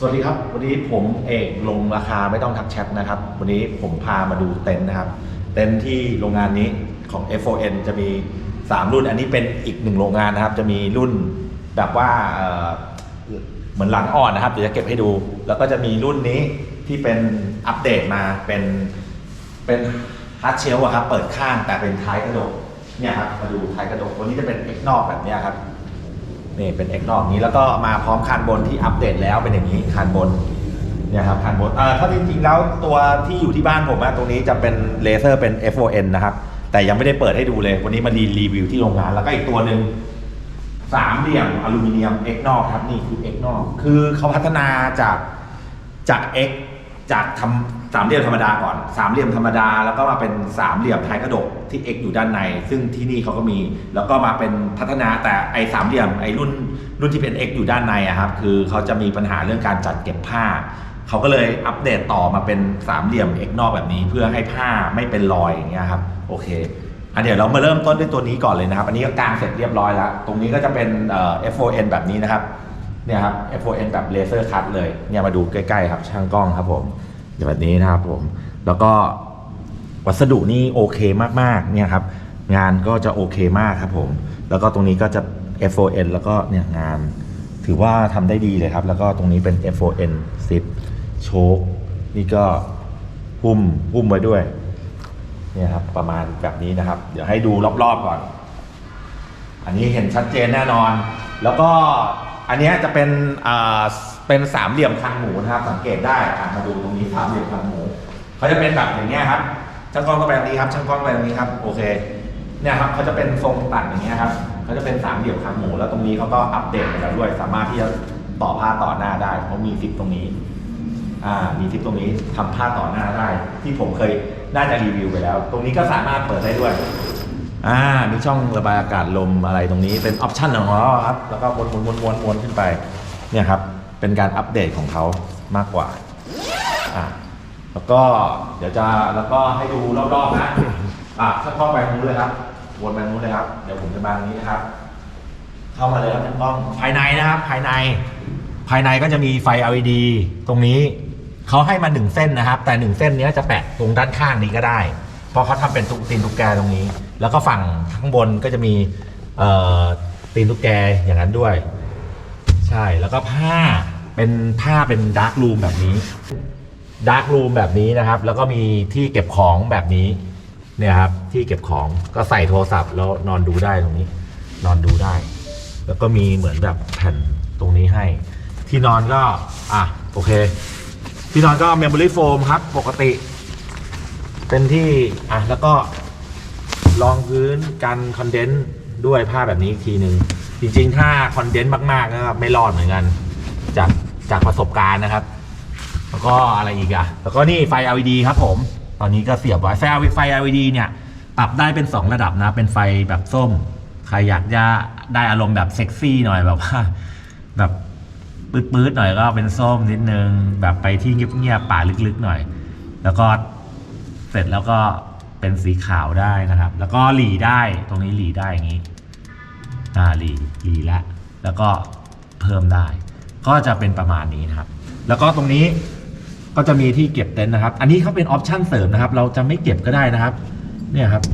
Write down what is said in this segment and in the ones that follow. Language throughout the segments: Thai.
สวัสดีครับ วันนี้ผมเอกลงราคาไม่ต้องทักแชทนะครับ วันนี้ผมพามาดูเต็นท์นะครับ เต็นท์ที่โรงงานนี้ของ F4N จะมี 3 รุ่น อันนี้เป็นอีกหนึ่งโรงงานนะครับ จะมีรุ่นแบบว่าเอ่อเหมือนหลังอ่อนนะครับ เดี๋ยวจะเก็บให้ดู แล้วก็จะมีรุ่นนี้ที่เป็นอัปเดตมาเป็นเป็นฮัตเชลอะครับ เปิดข้างแต่เป็นท้ายกระดกเนี่ยครับมาดูท้ายกระดกวันนี้จะเป็นเอกนอกแบบเนี้ยครับ นี่เป็นเอกนอกนี้แล้วก็มาพร้อมคานบนที่อัปเดตแล้วเป็นอย่างนี้คานบนเนี่ยครับคานบนเอ่อถ้าจริงๆแล้วตัวที่อยู่ที่บ้านผมอะตรงนี้จะเป็นเลเซอร์เป็น FON นะครับ แต่ยังไม่ได้เปิดให้ดูเลย วันนี้มาดีรีวิวที่โรงงาน แล้วก็อีกตัวหนึ่งสามเหลี่ยมอลูมิเนียมเอกนอกครับนี่คือเอกนอก คือเขาพัฒนาจากจาก X จากทำ สามเหลี่ยมธรรมดาก่อนสามเหลี่ยมธรรมดา แล้วก็มาเป็นสามเหลี่ยมท้ายกระดกที่ X อยู่ด้านใน ซึ่งที่นี่เขาก็มี แล้วก็มาเป็นพัฒนาแต่ไอ้สามเหลี่ยมไอ้รุ่นรุ่นที่เป็น X อยู่ด้านในอะครับคือเขาจะมีปัญหาเรื่องการจัดเก็บผ้าเขาก็เลยอัปเดตต่อมาเป็นสามเหลี่ยม X นอกแบบนี้ เพื่อให้ผ้าไม่เป็นรอยอย่างเงี้ยครับโอเคอันเดี๋ยวเรามาเริ่มต้นด้วยตัวนี้ก่อนเลยนะครับ อันนี้ก็กางเสร็จเรียบร้อยแล้วตรงนี้ก็จะเป็นเอ่อ F4N แบบนี้นะครับเนี่ยครับ F4N แบบเลเซอร์คัตเลยเนี่ยมาดูใกล้ๆครับช่างกล้องครับผม แบบนี้นะครับผม แล้วก็วัสดุนี่โอเคมากๆเนี่ยครับ งานก็จะโอเคมากครับผม แล้วก็ตรงนี้ก็จะ F4N แล้วก็เนี่ยงาน ถือว่าทำได้ดีเลยครับ แล้วก็ตรงนี้เป็น F4N 10 โชคนี่ก็หุ้มหุ้มไว้ด้วยเนี่ยครับประมาณแบบนี้นะครับ เดี๋ยวให้ดูรอบๆก่อน อันนี้เห็นชัดเจนแน่นอน แล้วก็อันนี้จะเป็นอ่า เป็นสามเหลี่ยมคางหมูนะครับ สังเกตได้อะมาดูตรงนี้สามเหลี่ยมคางหมูเขาจะเป็นแบบอย่างเงี้ยครับช่างกล้องก็แบบนี้ครับช่างกล้องแบบนี้ครับโอเคเนี่ยครับเขาจะเป็นทรงตัดอย่างเงี้ยครับเขาจะเป็นสามเหลี่ยมคางหมูแล้วตรงนี้เขาก็อัปเดตมาแล้วด้วย สามารถที่จะต่อผ้าต่อหน้าได้เพราะมีซิปตรงนี้อ่ามีซิปตรงนี้ทำผ้าต่อหน้าได้ ที่ผมเคยน่าจะรีวิวไปแล้ว ตรงนี้ก็สามารถเปิดได้ด้วยอ่ามีช่องระบายอากาศลมอะไรตรงนี้เป็นออปชันของเขาครับแล้วก็วนวนวนวนวนขึ้นไปเนี่ยครับ เป็นการอัปเดตของเขามากกว่าอ่าแล้วก็เดี๋ยวจะแล้วก็ให้ดูรอบๆนะอะถ้าเข้าไปนู้นเลยครับวนไปนู้นเลยครับ เดี๋ยวผมจะมาทางนี้นะครับ เข้ามาเลยครับท่านกล้องภายในนะครับภายใน ภายในก็จะมีไฟ LED ตรงนี้เขาให้มาหนึ่งเส้นนะครับ แต่หนึ่งเส้นนี้จะแปะตรงด้านข้างนี้ก็ได้ เพราะเขาทำเป็นตุกตีนตุกแกตรงนี้ แล้วก็ฝั่งข้างบนก็จะมีตีนตุกแกอย่างนั้นด้วย ใช่แล้วก็ผ้าเป็นผ้าเป็นดาร์กรูมแบบนี้ดาร์กรูมแบบนี้นะครับ แล้วก็มีที่เก็บของแบบนี้ เนี่ยครับ ที่เก็บของก็ใส่โทรศัพท์แล้วนอนดูได้ตรงนี้ นอนดูได้ แล้วก็มีเหมือนแบบแผ่นตรงนี้ให้ ที่นอนก็ อะ โอเค ที่นอนก็เมมโมรี่โฟมครับ ปกติ เป็นที่ อะ แล้วก็รองพื้นกันคอนเดนซ์ ด้วยผ้าแบบนี้อีกทีหนึ่งจริง ๆ ถ้าคอนเดนซ์มากๆก็ไม่รอดเหมือนกัน จากจากประสบการณ์นะครับ แล้วก็อะไรอีกอะแล้วก็นี่ไฟ LED ครับผม ตอนนี้ก็เสียบไว้ไฟไฟ LED เนี่ยปรับได้เป็น 2 ระดับนะ เป็นไฟแบบส้ม ใครอยากจะได้อารมณ์แบบเซ็กซี่หน่อยแบบว่าแบบปื๊ดๆหน่อยก็เป็นส้มนิดนึง แบบไปที่เงียบๆป่าลึกๆหน่อย แล้วก็เสร็จแล้วก็ เป็นสีขาวได้นะครับ แล้วก็หลีได้ตรงนี้หลีได้อย่างนี้อ่าหลีหลีละแล้วก็เพิ่มได้ ก็จะเป็นประมาณนี้นะครับ แล้วก็ตรงนี้ก็จะมีที่เก็บเต็นท์นะครับ อันนี้เขาเป็นออปชั่นเสริมนะครับ เราจะไม่เก็บก็ได้นะครับ เนี่ยครับ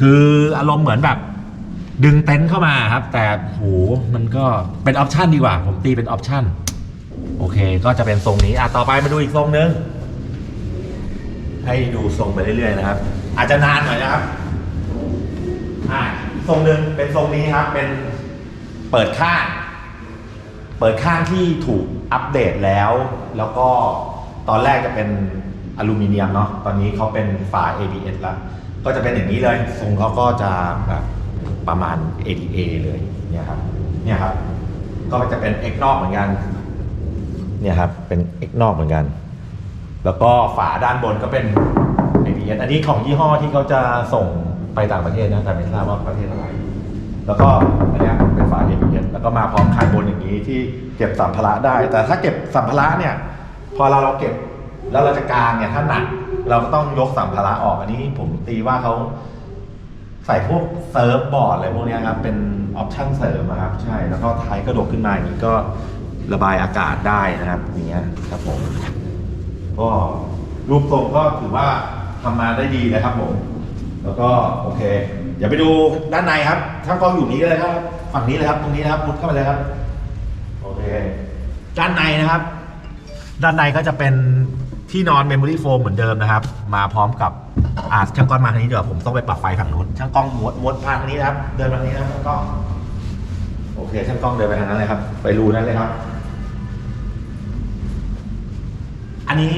คืออารมณ์เหมือนแบบ ดึงเต็นท์เข้ามาครับ แต่โหมันก็เป็นออปชันดีกว่า ผมตีเป็นออปชันโอเค ก็จะเป็นทรงนี้อะต่อไปมาดูอีกทรงนึง ให้ดูทรงไปเรื่อยๆนะครับ อาจจะนานหน่อยนะครับอ่าทรงหนึ่งเป็นทรงนี้ครับ เป็นเปิดข้างเปิดข้างที่ถูกอัปเดตแล้ว แล้วก็ตอนแรกจะเป็นอลูมิเนียมเนาะตอนนี้เขาเป็นฝา ABS แล้ว ก็จะเป็นอย่างนี้เลยทรงเขาก็จะแบบประมาณ ADA เลยเนี่ยครับเนี่ยครับ ก็จะเป็น X นอกเหมือนกัน เนี่ยครับ เป็น X นอกเหมือนกัน แล้วก็ฝาด้านบนก็เป็น ABS อันนี้ของยี่ห้อที่เขาจะส่งไปต่างประเทศนะแต่ไม่ทราบว่าประเทศอะไร แล้วก็อันเนี้ยเป็นฝา ABS แล้วก็มาพร้อมคานบนอย่างนี้ที่เก็บสัมภาระได้ แต่ถ้าเก็บสัมภาระเนี่ย พอเราเราเก็บแล้วเราจะกางเนี่ยถ้าหนักเราก็ต้องยกสัมภาระออกอันนี้ผมตีว่าเขาใส่พวกเซิร์ฟบอร์ดอะไรพวกนี้ครับ เป็นออปชั่นเสริมครับ ใช่ แล้วก็ท้ายกระดกขึ้นมาอย่างนี้ก็ระบายอากาศได้นะครับ อย่างเงี้ยครับผม ก็รูปทรงก็ถือว่าทำมาได้ดีนะครับผม แล้วก็โอเค เดี๋ยวไปดูด้านในครับช่างกล้องอยู่นี้เลยครับ ฝั่งนี้เลยครับ ตรงนี้นะครับมุดเข้ามาเลยครับ โอเค ด้านในนะครับ ด้านในก็จะเป็นที่นอนเมมโมรี่โฟมเหมือนเดิมนะครับ มาพร้อมกับอ่าช่างกล้องมาทางนี้เดี๋ยวผมต้องไปปรับไฟฝั่งนู้น ช่างกล้องมดมดพาทางนี้นะครับ เดินมาทางนี้นะครับช่างกล้อง โอเค ช่างกล้องเดินไปทางนั้นเลยครับ ไปรูนั้นเลยครับ อันนี้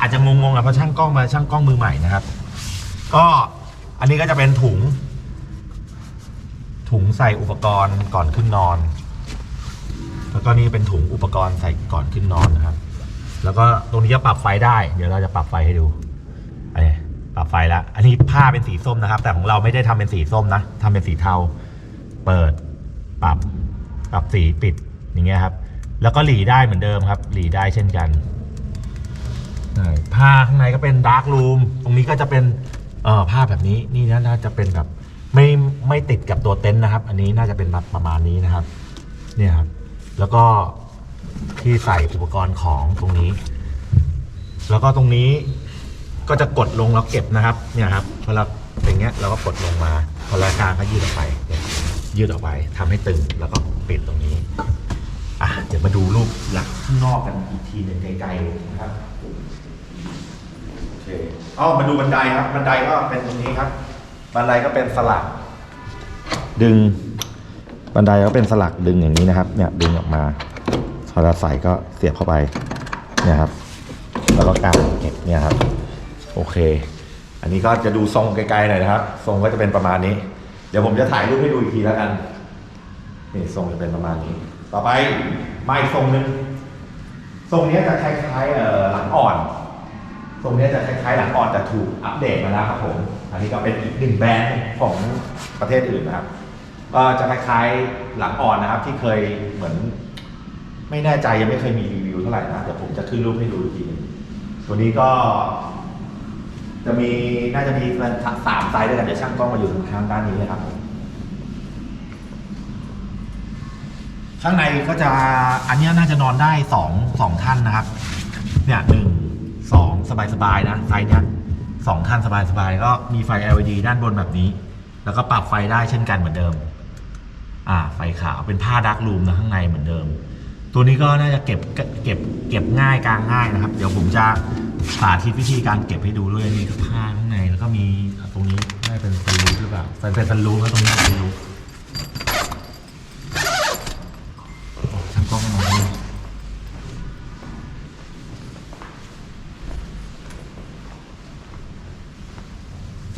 อาจจะงงๆอะเพราะช่างกล้องมาช่างกล้องมือใหม่นะครับ ก็อันนี้ก็จะเป็นถุง ถุงใส่อุปกรณ์ก่อนขึ้นนอน แล้วก็นี่เป็นถุงอุปกรณ์ใส่ก่อนขึ้นนอนนะครับ แล้วก็ตรงนี้จะปรับไฟได้ เดี๋ยวเราจะปรับไฟให้ดูอันนี้ปรับไฟแล้วอันนี้ผ้าเป็นสีส้มนะครับ แต่ของเราไม่ได้ทำเป็นสีส้มนะทำเป็นสีเทา เปิด ปรับ ปรับสีปิดอย่างเงี้ยครับ แล้วก็หลีได้เหมือนเดิมครับ หลีได้เช่นกัน ใช่ผ้าข้างในก็เป็นดาร์กรูมตรงนี้ก็จะเป็นเอ่อผ้าแบบนี้นี่น่าจะเป็นแบบไม่ไม่ติดกับตัวเต็นท์นะครับ อันนี้น่าจะเป็นแบบประมาณนี้นะครับ เนี่ยครับ แล้วก็ที่ใส่อุปกรณ์ของตรงนี้ แล้วก็ตรงนี้ก็จะกดลงแล้วเก็บนะครับ เนี่ยครับเวลาเป็นเงี้ยเราก็กดลงมาพอรายการก็ยืดออกไปเนี่ยยืดออกไปทำให้ตึงแล้วก็ปิดตรงนี้ อะเดี๋ยวมาดูรูปหลักข้างนอกกันอีกทีหนึ่งไกลๆนะครับโอเคอ๋อมาดูบันไดครับ บันไดก็เป็นตรงนี้ครับ บันไดก็เป็นสลัก ดึง บันไดก็เป็นสลักดึงอย่างนี้นะครับ เนี่ยดึงออกมาพอเราใส่ก็เสียบเข้าไปเนี่ยครับ แล้วก็กางเก็บเนี่ยครับ โอเค อันนี้ก็จะดูทรงไกลๆหน่อยนะครับ ทรงก็จะเป็นประมาณนี้ เดี๋ยวผมจะถ่ายรูปให้ดูอีกทีแล้วกันนี่ทรงจะเป็นประมาณนี้ ต่อไปมาอีกทรงหนึ่งทรงนี้จะคล้ายๆหลังอ่อน ทรงนี้จะคล้ายๆหลังอ่อนแต่ถูกอัปเดตมาแล้วครับผม อันนี้ก็เป็นอีกหนึ่งแบรนด์ของประเทศอื่นนะครับ ก็จะคล้ายๆหลังอ่อนนะครับ ที่เคยเหมือน ไม่แน่ใจยังไม่เคยมีรีวิวเท่าไหร่นะเดี๋ยวผมจะขึ้นรูปให้ดูอีกทีนึงตัวนี้ก็ จะมีน่าจะมีสามไซส์ด้วยกันเดี๋ยวช่างกล้องมาอยู่ทางด้านนี้เลยครับผม ข้างในก็จะอันเนี้ยน่าจะนอนได้สองสองท่านนะครับ เนี่ยหนึ่งสองสบายสบายๆนะไซส์เนี้ยสองท่านสบายสบายๆก็มีไฟ LED ด้านบนแบบนี้ แล้วก็ปรับไฟได้เช่นกันเหมือนเดิม อ่า ไฟขาวเป็นผ้าดักรูมนะข้างในเหมือนเดิม ตัวนี้ก็น่าจะเก็บเก็บเก็บง่ายกลางง่ายนะครับ เดี๋ยวผมจะสาธิตวิธีการเก็บให้ดูด้วยนี่ก็ผ้าข้างในแล้วก็มีตรงนี้น่าจะเป็นสลูปหรือเปล่าเป็นเป็นสลูปแล้วตรงนี้เป็นสลูป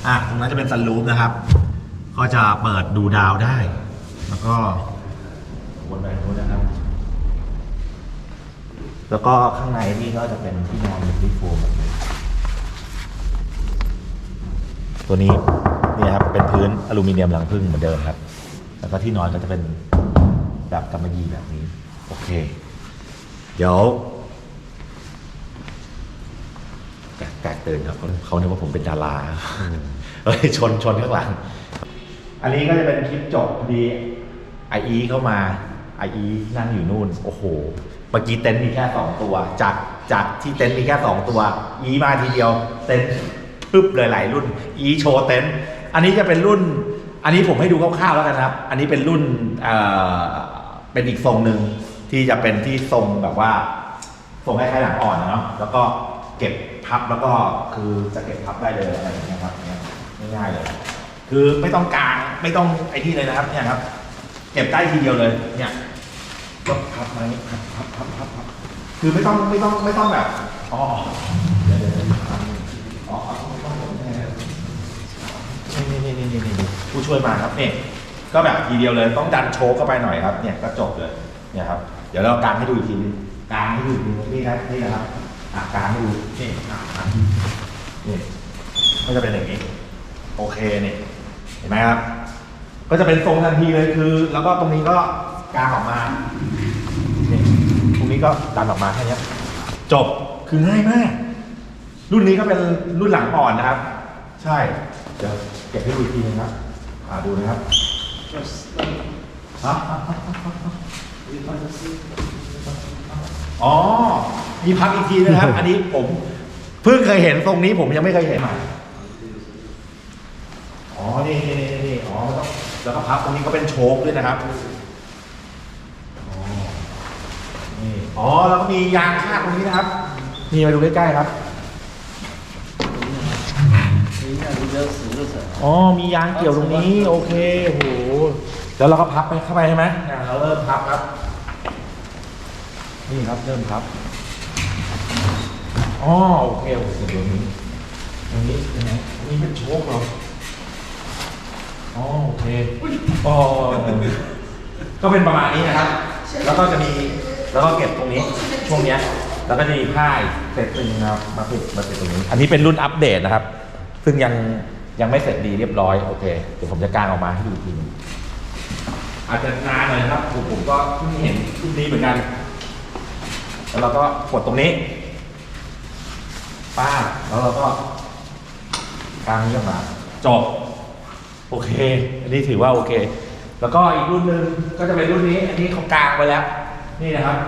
อะตรงนั้นจะเป็นซันรูฟนะครับ ก็จะเปิดดูดาวได้ แล้วก็วนไปนู้นนะครับ แล้วก็ข้างในนี่ก็จะเป็นที่นอนเป็นที่โฟมแบบนี้ ตัวนี้นี่ครับเป็นพื้นอลูมิเนียมหลังพึ่งเหมือนเดิมครับ แล้วก็ที่นอนก็จะเป็นแบบกำมะหยี่แบบนี้ โอเค เดี๋ยว แกะแกตือนครับเขาเนี่ยว่าผมเป็นดาราเฮ้ยชนชนข้างหลัง อันนี้ก็จะเป็นคลิปจบพอดีไออีเข้ามาไออีนั่งอยู่นู่น โอ้โหเมื่อกี้เต็นท์มีแค่สองตัว จากจากที่เต็นท์มีแค่สองตัว อีมาทีเดียว เต็นท์ปึ๊บเลยหลายรุ่น อีโชว์เต็นท์อันนี้จะเป็นรุ่น อันนี้ผมให้ดูคร่าวๆแล้วกันครับ อันนี้เป็นรุ่นเอ่อเป็นอีกทรงหนึ่งที่จะเป็นที่ทรงแบบว่าทรงคล้ายๆหลังอ่อนนะเนาะแล้วก็เก็บ พับแล้วก็คือจะเก็บพับได้เลยอะไรอย่างเงี้ยครับเนี่ยง่ายๆเลย คือไม่ต้องกางไม่ต้องไอ้นี่เลยนะครับเนี่ยครับ เก็บได้ทีเดียวเลย เนี่ยก็พับมาอย่างนี้พับพับพับพับคือไม่ต้องไม่ต้องไม่ต้องแบบอ๋อเดี๋ยวเดี๋ยวอ๋อไม่ต้องผมแน่นี่นี่นี่นี่นี่นี่ผู้ช่วยมาครับเนี่ยก็แบบทีเดียวเลยต้องดันโชกเข้าไปหน่อยครับ เนี่ยก็จบเลยเนี่ยครับ เดี๋ยวเรากางให้ดูอีกทีนึงกางให้ดูอีกทีนี่นะนี่นะครับ อะกางให้ดูนี่อะอะนี่ก็จะเป็นอย่างนี้ โอเคเนี่ยเห็นไหมครับ ก็จะเป็นทรงทันทีเลยคือ แล้วก็ตรงนี้ก็กางออกมานี่ตรงนี้ก็ดันออกมาแค่เนี้ยจบคือง่ายมาก รุ่นนี้ก็เป็นรุ่นหลังอ่อนนะครับ ใช่เดี๋ยวเก็บให้ดูอีกทีนึงครับอ่าดูนะครับฮะ อ๋อ มีพับอีกทีนะครับ อันนี้ผมเพิ่งเคยเห็นทรงนี้ผมยังไม่เคยเห็นอ๋อ นี่นี่นี่นี่อ๋อแล้วก็พับตรงนี้ก็เป็นโชคด้วยนะครับอ๋อนี่อ๋อ แล้วก็มียางคาดตรงนี้นะครับ นี่มาดูใกล้ๆครับ อ๋อ มียางเกี่ยวตรงนี้ โอเคโหแล้วเราก็พับไปเข้าไปใช่ไหมเราเริ่มพับครับ นี่ครับเริ่มพับอ๋อโอเคโอเคตรงนี้ตรงนี้ยังไงตรงนี้เป็นโชคเหรออ๋อโอเคอ๋อก็เป็นประมาณนี้นะครับ แล้วก็จะมีแล้วก็เก็บตรงนี้ช่วงเนี้ยแล้วก็จะมีผ้าอีกเซตหนึ่งนะครับมาปิดมาปิดตรงนี้ อันนี้เป็นรุ่นอัปเดตนะครับ ซึ่งยังยังไม่เสร็จดีเรียบร้อยโอเคเดี๋ยวผมจะกางออกมาให้ดูอีกทีหนึงอาจจะนานหน่อยนะครับผมผมก็เพิ่งเห็นรุ่นนี้เหมือนกัน แล้วเราก็กดตรงนี้ป้าบแล้วเราก็กางนี้ออกมาจบโอเค อันนี้ถือว่าโอเค แล้วก็อีกรุ่นหนึ่งก็จะเป็นรุ่นนี้ อันนี้เขากางไปแล้ว นี่นะครับ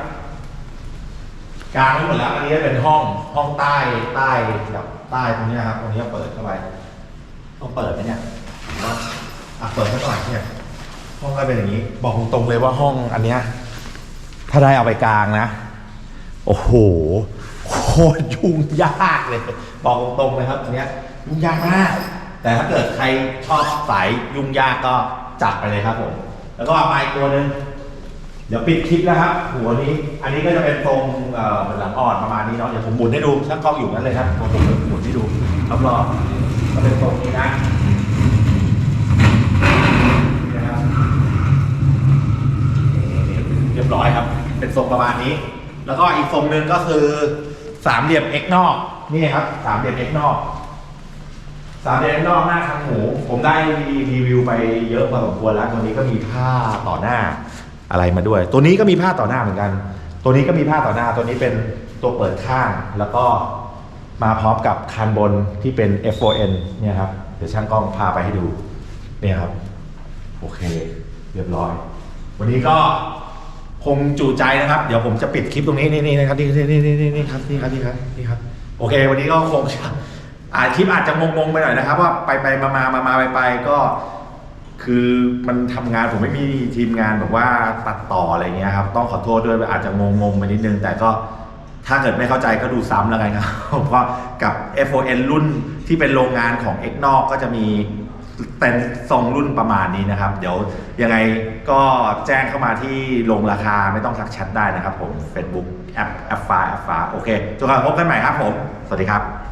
กางไว้หมดแล้วอันนี้จะเป็นห้องห้องใต้ใต้แบบใต้ตรงนี้นะครับตรงนี้เปิดเข้าไปต้องเปิดไหมเนี่ยอะเปิดสักหน่อยเนี่ยห้องก็เป็นอย่างนี้ บอกตรงๆเลยว่าห้องอันเนี้ยถ้าได้เอาไปกลางนะ โอ้โหโคตรยุ่งยากเลย บอกตรงๆเลยครับอันเนี้ยยุ่งยากมาก แต่ถ้าเกิดใครชอบสายยุ่งยากก็จัดไปเลยครับผม แล้วก็ามาอีกตัวหนึ่งเดี๋ยวปิดคลิปนะครับ หัวนี้ อันนี้ก็จะเป็นทรงเอ่อเหมือนหลังอ่อนประมาณนี้เนาะ เดี๋ยวผมหมุนให้ดูช่างกล้องอยู่นั่นเลยครับผมหมุนให้ดูรับรองก็เป็นทรงนี้นะนะครับเรียบร้อยครับ เป็นทรงประมาณนี้ แล้วก็อีกทรงหนึ่งก็คือสามเหลี่ยมเอกนอกนี่ครับสามเหลี่ยมเอกนอกสามเหลี่ยมเอกนอกหน้าคันหูผมได้รีวิวไปเยอะพอสมควรแล้วตัวนี้ก็มีผ้าต่อหน้าอะไรมาด้วย ตัวนี้ก็มีผ้าต่อหน้าเหมือนกัน ตัวนี้ก็มีผ้าต่อหน้าตัวนี้เป็นตัวเปิดข้างแล้วก็มาพร้อมกับคันบนที่เป็น F4N เนี่ยครับ เดี๋ยวช่างกล้องพาไปให้ดู เนี่ยครับ โอเค เรียบร้อย วันนี้ก็ คงจูใจนะครับ เดี๋ยวผมจะปิดคลิปตรงนี้นี่นี่นะครับนี่นี่นี่นี่นี่ครับนี่ครับนี่ครับนี่ครับ โอเค วันนี้ก็คงอ่าคลิปอาจจะงงๆไปหน่อยนะครับ ว่าไปไปมามามามาไปไปก็ คือมันทำงานผมไม่มีทีมงานแบบว่าตัดต่ออะไรเงี้ยครับ ต้องขอโทษด้วยอาจจะงงๆไปนิดนึง แต่ก็ถ้าเกิดไม่เข้าใจก็ดูซ้ำแล้วกันครับเพราะกับ FON รุ่นที่เป็นโรงงานของ X นอกก็จะมี แต่ทรงรุ่นประมาณนี้นะครับ เดี๋ยวยังไงก็แจ้งเข้ามาที่ลงราคาไม่ต้องทักแชทได้นะครับผม Facebook แอปแอปฟ้าแอปฟ้าโอเคจนกว่าพบกันใหม่ครับผม สวัสดีครับ